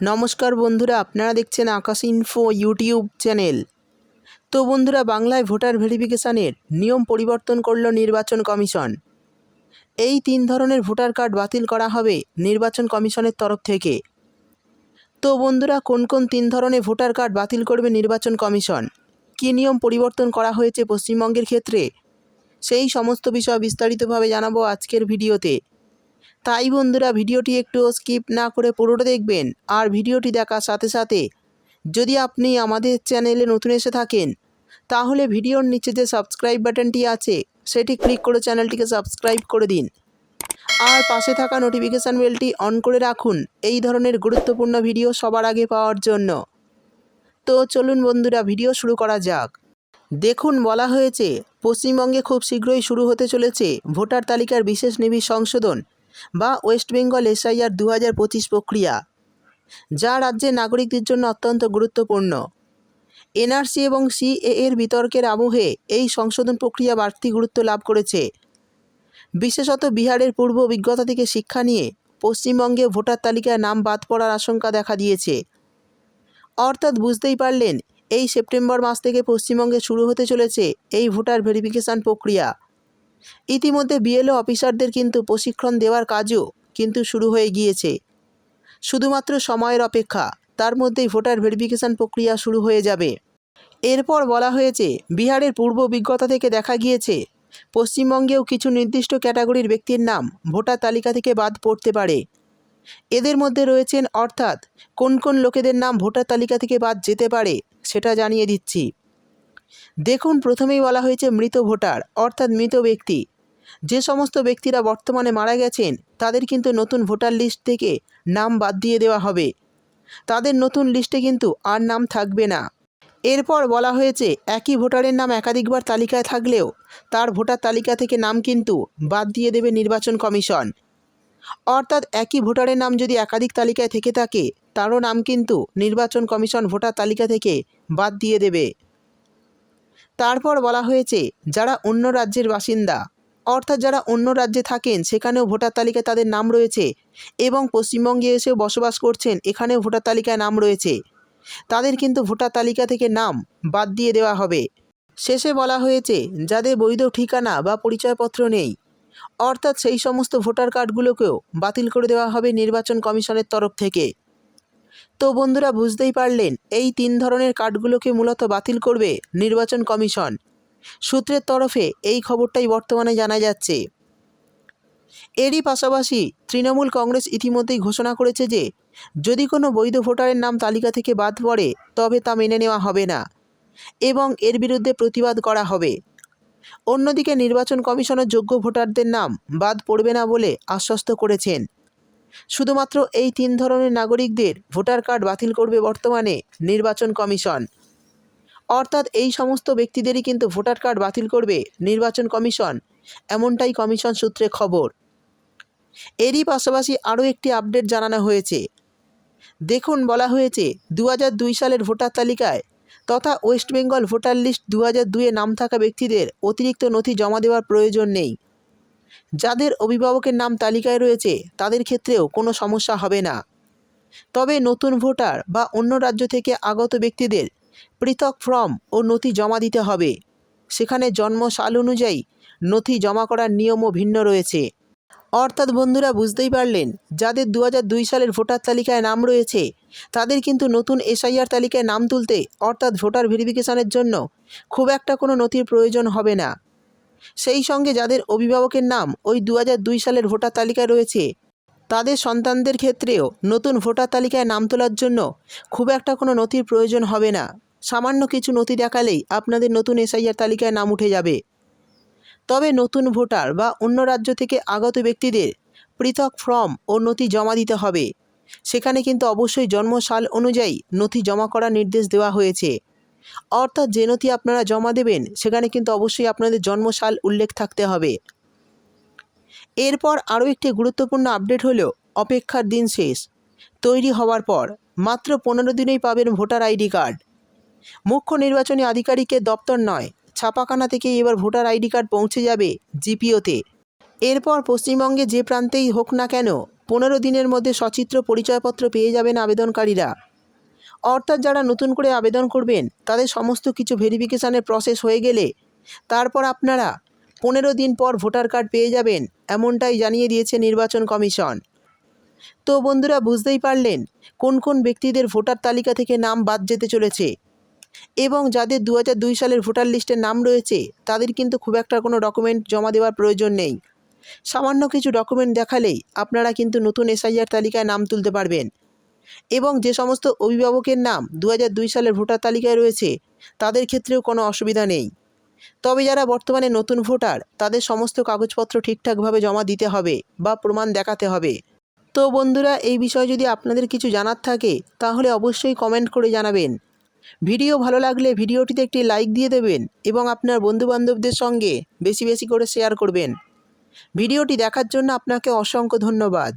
নমস্কার বন্ধুরা, আপনারা দেখছেন আকাশ ইনফো ইউটিউব চ্যানেল তো বন্ধুরা, বাংলায় ভোটার ভেরিফিকেশানের নিয়ম পরিবর্তন করল নির্বাচন কমিশন। এই তিন ধরনের ভোটার কার্ড বাতিল করা হবে নির্বাচন কমিশনের তরফ থেকে। তো বন্ধুরা, কোন কোন তিন ধরনের ভোটার কার্ড বাতিল করবে নির্বাচন কমিশন? কী নিয়ম পরিবর্তন করা হয়েছে পশ্চিমবঙ্গের ক্ষেত্রে? সেই সমস্ত বিষয় বিস্তারিতভাবে জানাব আজকের ভিডিওতে। তাই বন্ধুরা ভিডিওটি একটু স্কিপ না করে পুরোটা দেখবেন আর ভিডিওটি দেখার সাথে সাথে যদি আপনি আমাদের চ্যানেলে নতুন এসে থাকেন, তাহলে ভিডিওর নিচে যে সাবস্ক্রাইব বাটনটি আছে, সেটি ক্লিক করে চ্যানেলটিকে সাবস্ক্রাইব করে দিন। আর পাশে থাকা নোটিফিকেশান বেলটি অন করে রাখুন, এই ধরনের গুরুত্বপূর্ণ ভিডিও সবার আগে পাওয়ার জন্য। তো চলুন বন্ধুরা ভিডিও শুরু করা যাক। দেখুন, বলা হয়েছে, পশ্চিমবঙ্গে খুব শীঘ্রই শুরু হতে চলেছে ভোটার তালিকার বিশেষ নিবিড় সংশোধন। বা ওয়েস্ট বেঙ্গল এসআইআর দু হাজার পঁচিশ প্রক্রিয়া, যা রাজ্যের নাগরিকদের জন্য অত্যন্ত গুরুত্বপূর্ণ। এনআরসি এবং সিএ এর বিতর্কের আবহে এই সংশোধন প্রক্রিয়া বাড়তি গুরুত্ব লাভ করেছে। বিশেষত বিহারের পূর্ব অভিজ্ঞতা থেকে শিক্ষা নিয়ে পশ্চিমবঙ্গে ভোটার তালিকায় নাম বাদ পড়ার আশঙ্কা দেখা দিয়েছে। অর্থাৎ বুঝতেই পারলেন, এই সেপ্টেম্বর মাস থেকে পশ্চিমবঙ্গে শুরু হতে চলেছে এই ভোটার ভেরিফিকেশান প্রক্রিয়া। ইতিমধ্যে বিএলও অফিসারদের কিন্তু প্রশিক্ষণ দেওয়ার কাজও কিন্তু শুরু হয়ে গিয়েছে। শুধুমাত্র সময়ের অপেক্ষা, তার মধ্যেই ভোটার ভেরিফিকেশান প্রক্রিয়া শুরু হয়ে যাবে। এরপর বলা হয়েছে, বিহারের পূর্ব অভিজ্ঞতা থেকে দেখা গিয়েছে, পশ্চিমবঙ্গেও কিছু নির্দিষ্ট ক্যাটাগরির ব্যক্তির নাম ভোটার তালিকা থেকে বাদ পড়তে পারে। এদের মধ্যে রয়েছেন, অর্থাৎ কোন কোন লোকেদের নাম ভোটার তালিকা থেকে বাদ যেতে পারে, সেটা জানিয়ে দিচ্ছি। দেখুন, প্রথমেই বলা হয়েছে মৃত ভোটার, অর্থাৎ মৃত ব্যক্তি। যে সমস্ত ব্যক্তিরা বর্তমানে মারা গেছেন, তাদের কিন্তু নতুন ভোটার লিস্ট থেকে নাম বাদ দিয়ে দেওয়া হবে। তাদের নতুন লিস্টে কিন্তু আর নাম থাকবে না। এরপর বলা হয়েছে, একই ভোটারের নাম একাধিকবার তালিকায় থাকলেও তার ভোটার তালিকা থেকে নাম কিন্তু বাদ দিয়ে দেবে নির্বাচন কমিশন। অর্থাৎ একই ভোটারের নাম যদি একাধিক তালিকায় থেকে থাকে, তারও নাম কিন্তু নির্বাচন কমিশন ভোটার তালিকা থেকে বাদ দিয়ে দেবে। তারপর বলা হয়েছে, যারা অন্য রাজ্যের বাসিন্দা, অর্থাৎ যারা অন্য রাজ্যে থাকেন, সেখানেও ভোটার তালিকায় তাদের নাম রয়েছে এবং পশ্চিমবঙ্গে এসেও বসবাস করছেন, এখানেও ভোটার তালিকায় নাম রয়েছে। তাদের কিন্তু ভোটার তালিকা থেকে নাম বাদ দিয়ে দেওয়া হবে। শেষে বলা হয়েছে, যাদের বৈধ ঠিকানা বা পরিচয়পত্র নেই, অর্থাৎ সেই সমস্ত ভোটার কার্ডগুলোকেও বাতিল করে দেওয়া হবে নির্বাচন কমিশনের তরফ থেকে। তো বন্ধুরা বুঝতেই পারলেন, এই তিন ধরনের কার্ডগুলোকে মূলত বাতিল করবে নির্বাচন কমিশন। সূত্রের তরফে এই খবরটাই বর্তমানে জানা যাচ্ছে। এরই পাশাপাশি তৃণমূল কংগ্রেস ইতিমধ্যেই ঘোষণা করেছে যে, যদি কোনো বৈধ ভোটারের নাম তালিকা থেকে বাদ পড়ে, তবে তা মেনে নেওয়া হবে না এবং এর বিরুদ্ধে প্রতিবাদ করা হবে। অন্যদিকে নির্বাচন কমিশনের যোগ্য ভোটারদের নাম বাদ পড়বে না বলে আশ্বস্ত করেছেন শুধুমাত্র এই তিন ধরনের নাগরিকদের ভোটার কার্ড বাতিল করবে বর্তমানে নির্বাচন কমিশন। অর্থাৎ এই সমস্ত ব্যক্তিদেরই কিন্তু ভোটার কার্ড বাতিল করবে নির্বাচন কমিশন। এমনটাই কমিশন সূত্রে খবর। এরই পাশাপাশি আরও একটি আপডেট জানানো হয়েছে। দেখুন, বলা হয়েছে দু সালের ভোটার তালিকায় তথা ওয়েস্ট বেঙ্গল ভোটার লিস্ট দু হাজার দুয়ে নাম থাকা ব্যক্তিদের অতিরিক্ত নথি জমা দেওয়ার প্রয়োজন নেই। যাদের অভিভাবকের নাম তালিকায় রয়েছে, তাদের ক্ষেত্রেও কোনো সমস্যা হবে না। তবে নতুন ভোটার বা অন্য রাজ্য থেকে আগত ব্যক্তিদের পৃথক ফর্ম ও নথি জমা দিতে হবে। সেখানে জন্ম সাল অনুযায়ী নথি জমা করার নিয়মও ভিন্ন রয়েছে। অর্থাৎ বন্ধুরা বুঝতেই পারলেন, যাদের দু সালের ভোটার তালিকায় নাম রয়েছে, তাদের কিন্তু নতুন এসআইআর তালিকায় নাম তুলতে অর্থাৎ ভোটার ভেরিফিকেশানের জন্য খুব একটা কোনো নথির প্রয়োজন হবে না। সেই সঙ্গে যাদের অভিভাবকের নাম ওই দু দুই সালের ভোটার তালিকায় রয়েছে, তাদের সন্তানদের ক্ষেত্রেও নতুন ভোটার তালিকায় নাম তোলার জন্য খুব একটা কোনো নথির প্রয়োজন হবে না। সামান্য কিছু নথি দেখালেই আপনাদের নতুন এসআইআর তালিকায় নাম উঠে যাবে। তবে নতুন ভোটার বা অন্য রাজ্য থেকে আগত ব্যক্তিদের পৃথক ফর্ম ও নথি জমা দিতে হবে। সেখানে কিন্তু অবশ্যই জন্মসাল অনুযায়ী নথি জমা করার নির্দেশ দেওয়া হয়েছে। অর্থাৎ যে নথি আপনারা জমা দেবেন, সেখানে কিন্তু অবশ্যই আপনাদের জন্মসাল উল্লেখ থাকতে হবে। এরপর আরও একটি গুরুত্বপূর্ণ আপডেট হলো, অপেক্ষার দিন শেষ। তৈরি হওয়ার পর, মাত্র পনেরো দিনেই পাবেন ভোটার আইডি কার্ড। মুখ্য নির্বাচনী আধিকারিকের দপ্তর নয়, ছাপাখানা থেকেই এবার ভোটার আইডি কার্ড পৌঁছে যাবে জিপিওতে। এরপর পশ্চিমবঙ্গে যে প্রান্তেই হোক না কেন, পনেরো দিনের মধ্যে সচিত্র পরিচয়পত্র পেয়ে যাবেন আবেদনকারীরা। অর্থাৎ যারা নতুন করে আবেদন করবেন, তাদের সমস্ত কিছু ভেরিফিকেশানের প্রসেস হয়ে গেলে তারপর আপনারা পনেরো দিন পর ভোটার কার্ড পেয়ে যাবেন, এমনটাই জানিয়ে দিয়েছে নির্বাচন কমিশন। তো বন্ধুরা, বুঝতেই পারলেন কোন কোন ব্যক্তিদের ভোটার তালিকা থেকে নাম বাদ যেতে চলেছে এবং যাদের দু সালের ভোটার লিস্টে নাম রয়েছে, তাদের কিন্তু খুব একটা কোনো ডকুমেন্ট জমা দেওয়ার প্রয়োজন নেই। সামান্য কিছু ডকুমেন্ট দেখালেই আপনারা কিন্তু নতুন এসআইআর তালিকায় নাম তুলতে পারবেন। এবং যে সমস্ত অভিভাবকের নাম দু সালের ভোটার তালিকায় রয়েছে, তাদের ক্ষেত্রেও কোনো অসুবিধা নেই। তবে যারা বর্তমানে নতুন ভোটার, তাদের সমস্ত কাগজপত্র ঠিকঠাকভাবে জমা দিতে হবে বা প্রমাণ দেখাতে হবে। তো বন্ধুরা, এই বিষয়ে যদি আপনাদের কিছু জানার থাকে, তাহলে অবশ্যই কমেন্ট করে জানাবেন। ভিডিও ভালো লাগলে ভিডিওটিতে একটি লাইক দিয়ে দেবেন এবং আপনার বন্ধুবান্ধবদের সঙ্গে বেশি বেশি করে শেয়ার করবেন। ভিডিওটি দেখার জন্য আপনাকে অসংখ্য ধন্যবাদ।